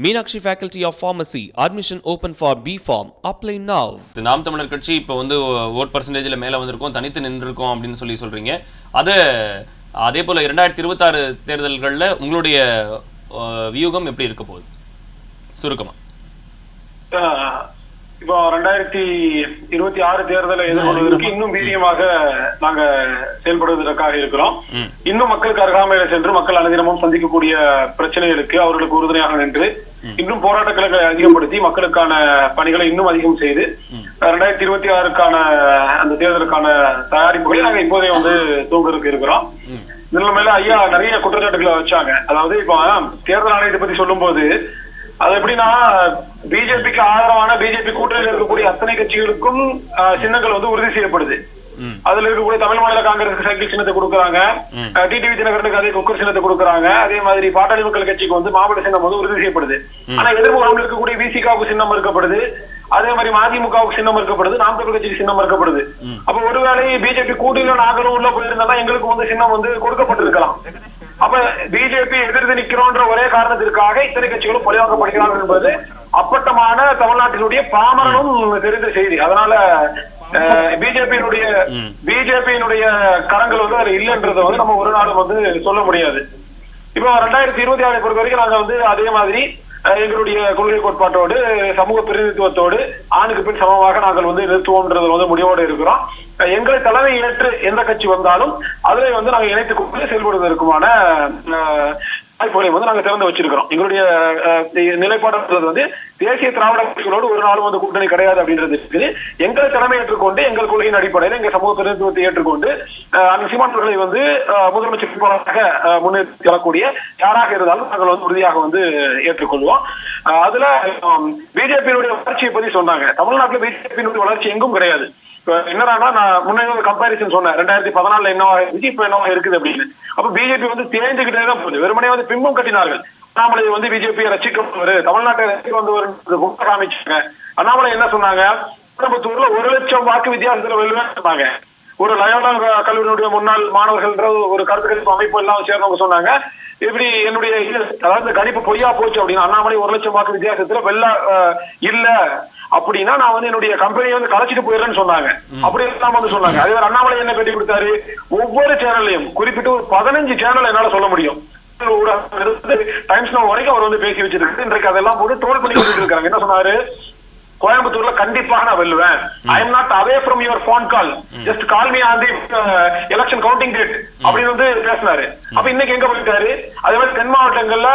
Meenakshi Faculty of Pharmacy. Admission open for B Form. Apply now. இது நாம் தமிழர் கட்சி இப்போ வந்து ஓட் பர்சன்டேஜில் மேலே வந்திருக்கோம் தனித்து நின்றுருக்கோம் அப்படின்னு சொல்லி சொல்கிறீங்க அது அதே போல் இரண்டாயிரத்தி இருபத்தாறு தேர்தல்களில் உங்களுடைய வியூகம் எப்படி இருக்க போகுது சுருக்கமாக ஆஹ் இப்போ ரெண்டாயிரத்தி இருபத்தி ஆறு தேர்தலை எதிர்கொள்வதற்கு இன்னும் வீரியமாக நாங்க செயல்படுவதற்காக இருக்கிறோம். இன்னும் மக்களுக்கு அருகாமையில சென்று மக்கள் அனுதினமும் சந்திக்கக்கூடிய பிரச்சனைகளுக்கு அவர்களுக்கு உறுதுணையாக நின்று இன்னும் போராட்டங்களை அதிகப்படுத்தி மக்களுக்கான பணிகளை இன்னும் அதிகம் செய்து ரெண்டாயிரத்தி இருபத்தி ஆறுக்கான அந்த தேர்தலுக்கான தயாரிப்புகளை நாங்க இப்போதே வந்து தூங்குறதுக்கு இருக்கிறோம். இதுல மேல ஐயா நிறைய குற்றச்சாட்டுகளை வச்சாங்க. அதாவது இப்போ தேர்தல் ஆணையத்தை பத்தி சொல்லும்போது அது எப்படின்னா பிஜேபிக்கு ஆதரவான பிஜேபி கூட்டணியில் இருக்கக்கூடிய அத்தனை கட்சிகளுக்கும் சின்னங்கள் வந்து உறுதி செய்யப்படுது. அதுல இருக்கக்கூடிய தமிழ் மாநில காங்கிரஸ் சைக்கிள் சின்னத்தை கொடுக்குறாங்க. டிடிவி தினகரனுக்கு அதே குக்கர் சின்னத்தை கொடுக்குறாங்க. அதே மாதிரி பாட்டாளி மக்கள் கட்சிக்கு வந்து மாவட்ட சின்னம் வந்து உறுதி செய்யப்படுது. ஆனா எதிர்முகாமில் இருக்கக்கூடிய விசிகாவுக்கு சின்னம் மறுக்கப்படுது. அதே மாதிரி மதிமுகவுக்கு சின்னம் மறுக்கப்படுது. நாம் தமிழ் கட்சிக்கு சின்னம் மறுக்கப்படுது. அப்ப ஒருவேளை பிஜேபி கூட்டணியில நாங்களும் உள்ள போயிருந்தா எங்களுக்கு வந்து சின்னம் வந்து கொடுக்கப்பட்டிருக்கலாம். அப்ப பிஜேபி எதிர்த்து நிக்கிறோன்ற ஒரே காரணத்திற்காக இத்தனை கட்சிகளும் பழிவாக்கப்படுகிறார்கள் என்பது அப்பட்டமான தமிழ்நாட்டினுடைய பாமரனும் தெரிந்த செய்தி. அதனால பிஜேபியினுடைய பிஜேபியினுடைய கரங்கள் வந்து அதுல இல்லைன்றதை வந்து நம்ம ஒரு நாளும் வந்து சொல்ல முடியாது. இப்போ ரெண்டாயிரத்தி இருபத்தி ஆறு பொறுத்த வரைக்கும் நாங்க வந்து அதே மாதிரி எங்களுடைய கொள்கை கோட்பாட்டோடு சமூக பிரதிநிதித்துவத்தோடு ஆணுக்கு பின் சமமாக நாங்கள் வந்து நிறுத்துவோம்ன்றது வந்து முடிவோடு இருக்கிறோம். எங்களை தலைமை ஏற்று எந்த கட்சி வந்தாலும் அதில் வந்து நாங்கள் இணைத்துக் கொண்டு செயல்படுவதற்குமான வாய்ப்புகளை வந்து நாங்க திறந்து வச்சிருக்கிறோம். எங்களுடைய அஹ், நிலைப்பாடுன்றது வந்து தேசிய திராவிட கட்சிகளோடு ஒரு நாளும் வந்து கூட்டணி கிடையாது அப்படின்றது இருக்குது. எங்களை தலைமை ஏற்றுக்கொண்டு எங்கள் கொள்கையின் அடிப்படையில் எங்க சமூக பிரதிநிதித்துவத்தை ஏற்றுக்கொண்டு அந்த சீமான்களை வந்து முதலமைச்சர் வேட்பாளராக அஹ், முன்னெடுத்து செல்லக்கூடிய யாராக இருந்தாலும் நாங்கள் வந்து உறுதியாக வந்து ஏற்றுக்கொள்வோம். அதுல பிஜேபியினுடைய வளர்ச்சியை பத்தி சொன்னாங்க. தமிழ்நாட்டில் பிஜேபியினுடைய வளர்ச்சி எங்கும் கிடையாது. இப்ப என்னடான்னா நான் முன்னே ஒரு கம்பாரிசன் சொன்னேன். ரெண்டாயிரத்தி பதினாலுல என்னவா இருந்துச்சு இப்ப என்னவா இருக்குது அப்படின்னு. அப்ப பிஜேபி வந்து தேர்ந்துகிட்டே தான் போகுது. வெறுமனே வந்து பிம்பம் கட்டினார்கள். அண்ணாமலை வந்து பிஜேபியை ரசிக்க வந்தவர் தமிழ்நாட்டை ரசிக்க வந்தவர் காமிச்சாங்க. அண்ணாமலை என்ன சொன்னாங்க? கோயம்புத்தூர்ல ஒரு லட்சம் வாக்கு வித்தியாசத்துல வெல்லுவேன்னு சொன்னாங்க. ஒரு லயோலா கல்லூரியினுடைய முன்னாள் மாணவர்கள்ன்ற ஒரு கருத்து கணிப்பு அமைப்பு எல்லாம் சேர்ந்தவங்க சொன்னாங்க. இப்படி என்னுடைய இது, அதாவது கணிப்பு பொய்யா போச்சு அப்படின்னா. அண்ணாமலை ஒரு லட்சம் வாக்கு வித்தியாசத்துல வெல்ல இல்ல. அப்படின்னா நான் வந்து என்னுடைய கம்பெனியை வந்து கலைச்சிட்டு போயிடுறேன்னு சொன்னாங்க. அப்படி எல்லாம் வந்து சொன்னாங்க. அதே அண்ணாமலை என்ன பேட்டி கொடுத்தாரு? ஒவ்வொரு சேனல்லையும் குறிப்பிட்டு ஒரு பதினஞ்சு சேனல் என்னால சொல்ல முடியும். டைம்ஸ் நோ வரைக்கும் அவர் வந்து பேசி வச்சிருக்கு இன்றைக்கு அதெல்லாம் போட்டு ட்ரோல் பண்ணி இருக்காங்க. என்ன சொன்னாரு? கோயம்புத்தூர்ல கண்டிப்பாக நான் வெல்லுவேன். I am not away from your phone call just call me on the election counting date அப்படின்னு வந்து பேசினாரு. அப்ப இன்னைக்கு எங்க போயிட்டாரு? அதே மாதிரி தென் மாவட்டங்கள்ல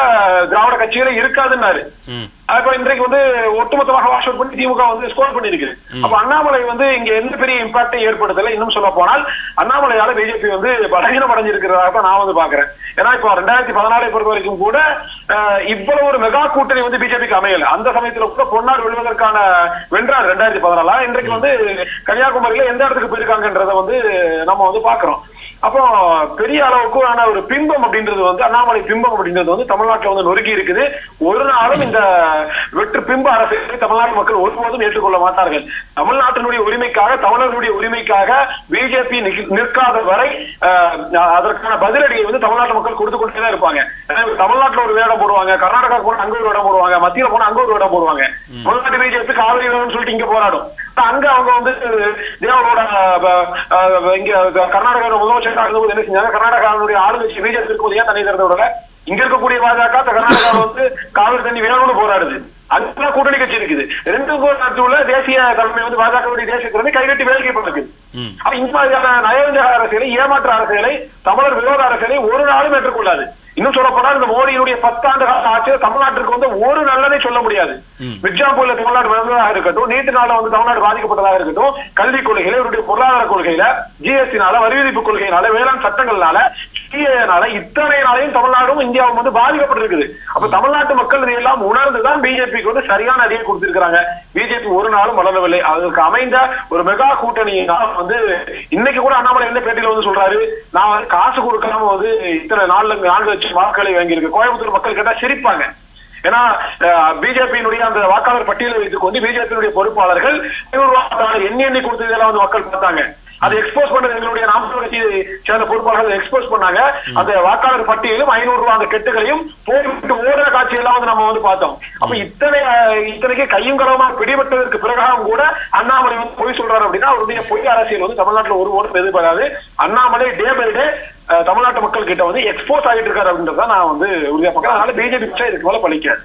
திராவிட கட்சிகளே இருக்காதுன்னாரு. ம் அப்ப இன்றைக்கு வந்து ஒட்டுமொத்தமாக வாஷ் அவுட் பண்ணி திமுக வந்து ஸ்கோர் பண்ணிருக்கு அப்ப அண்ணாமலை வந்து இங்க எந்த பெரிய இம்பாக்டை ஏற்படுத்தல இன்னும் சொல்ல போனால் அண்ணாமலையால பிஜேபி வந்து பலகீனம் அடைஞ்சிருக்கிறதாக தான் நான் வந்து பாக்குறேன் ஏன்னா இப்போ ரெண்டாயிரத்தி பதினாலை பொறுத்த வரைக்கும் கூட இவ்வளவு ஒரு மெகா கூட்டணி வந்து பிஜேபிக்கு அமையல. அந்த சமயத்துல கூட பொன்னார் வெல்வதற்கான வென்றார் ரெண்டாயிரத்தி பதினாலா இன்றைக்கு வந்து கன்னியாகுமரியில எந்த இடத்துக்கு போயிருக்காங்கன்றத வந்து நம்ம வந்து பாக்குறோம் அப்போ பெரிய அளவுக்கு ஆன ஒரு பிம்பம் அப்படின்றது வந்து அண்ணாமலை பிம்பம் அப்படின்றது வந்து தமிழ்நாட்டுல வந்து நொறுக்கி இருக்குது. ஒரு நாளும் இந்த வெற்று பிம்ப அரசியலை தமிழ்நாட்டு மக்கள் ஒருபோதும் ஏற்றுக்கொள்ள மாட்டார்கள். தமிழ்நாட்டினுடைய உரிமைக்காக தமிழர்களுடைய உரிமைக்காக பிஜேபி நிற்காத வரை அதற்கான பதிலடியை வந்து தமிழ்நாட்டு மக்கள் கொடுத்து கொண்டே தான் இருப்பாங்க. தமிழ்நாட்டுல ஒரு வேடம் போடுவாங்க கர்நாடகா போனா அங்க ஒரு இடம் போடுவாங்க மத்தியில போனா அங்க ஒரு இடம் போடுவாங்க. தமிழ்நாட்டு பிஜேபி காவிரி வேணும்னு சொல்லிட்டு இங்க போராடும். அங்க அவங்க வந்து தேவனோட இங்க கர்நாடகா முதலமைச்சராக இருந்தபோது என்ன செஞ்சாங்க கர்நாடகாவுடைய ஆளுங்கட்சி பிஜேபி இருக்கும்போது ஏன் தண்ணி திறந்த விடல இங்க இருக்கக்கூடிய பாஜக கர்நாடகாவில் வந்து காவிரி தண்ணி வேணும்னு போராடுது. அங்க கூட்டணி கட்சி இருக்குது. ரெண்டு நடுவுல தேசிய தலைமை வந்து பாஜகவுடைய தேசிய தலைமை கைகட்டி வேடிக்கை பார்க்குது ம். அப்ப இந்த மாதிரியான நயவஞ்சக அரசியலை ஏமாற்ற அரசியலை தமிழர் விரோத அரசியலை ஒரு நாளும் ஏற்றுக்கொள்ளாது. இன்னும் சொல்ல போனா இந்த மோடியினுடைய பத்தாண்டு கால ஆட்சியில் தமிழ்நாட்டிற்கு வந்து ஒரு நல்லதை சொல்ல முடியாது. எக்ஸாம்பிள் தமிழ்நாடு வளர்ந்ததாக இருக்கட்டும் நீட்டுனால வந்து தமிழ்நாடு பாதிக்கப்பட்டதாக இருக்கட்டும் கல்விக் கொள்கையில இவருடைய பொருளாதார கொள்கையில ஜிஎஸ்டினால வரி விதிப்பு கொள்கையினால வேளாண் சட்டங்கள்னால சிஏனால இத்தனை நாளையும் தமிழ்நாடும் இந்தியாவும் வந்து பாதிக்கப்பட்டிருக்குது. அப்ப தமிழ்நாட்டு மக்கள் இதையெல்லாம் உணர்ந்துதான் பிஜேபிக்கு வந்து சரியான அடியை கொடுத்திருக்கிறாங்க. பிஜேபி ஒரு நாளும் வளரவில்லை. அதற்கு அமைந்த ஒரு மெகா கூட்டணியினால் வந்து இன்னைக்கு கூட அண்ணாமலை எந்த பேட்டியில வந்து சொல்றாரு? நான் வந்து காசு கொடுக்காம வந்து இத்தனை நாள்ல நான்கு லட்சம் வாக்குகளை வாங்கியிருக்கேன் கோயம்புத்தூர் மக்கள் கேட்டா சிரிப்பாங்க. ஏன்னா பிஜேபியினுடைய அந்த வாக்காளர் பட்டியலை வைத்துக் கொண்டு பிஜேபியினுடைய பொறுப்பாளர்கள் எண்ணி எண்ணி கொடுத்ததெல்லாம் வந்து மக்கள் பார்த்தாங்க. அதை எக்ஸ்போஸ் பண்ணது எங்களுடைய நாமக்கல் கட்சி சேர்ந்த பொறுப்பாளர்கள் எக்ஸ்போஸ் பண்ணாங்க. அந்த வாக்காளர் பட்டியலும் ஐநூறு ரூபாய் அந்த கெட்டுகளையும் போய்விட்டு ஓடுற காட்சியெல்லாம் வந்து நம்ம வந்து பார்த்தோம். அப்ப இத்தனை இத்தனைக்கு கையும் களவுமா பிடிபட்டதற்கு பிறகாகவும் கூட அண்ணாமலை வந்து பொய் சொல்றாரு அப்படின்னா அவருடைய பொய் அரசியல் வந்து தமிழ்நாட்டுல ஒரு ஓட்டு எதிர்பாராது. அண்ணாமலை டே பை டே தமிழ்நாட்டு மக்கள் கிட்ட வந்து எக்ஸ்போஸ் ஆகிட்டு இருக்காரு அப்படின்றத நான் வந்து உறுதியா பார்க்கறேன். அதனால பிஜேபி இதுக்கு மேல பழிக்கிறேன்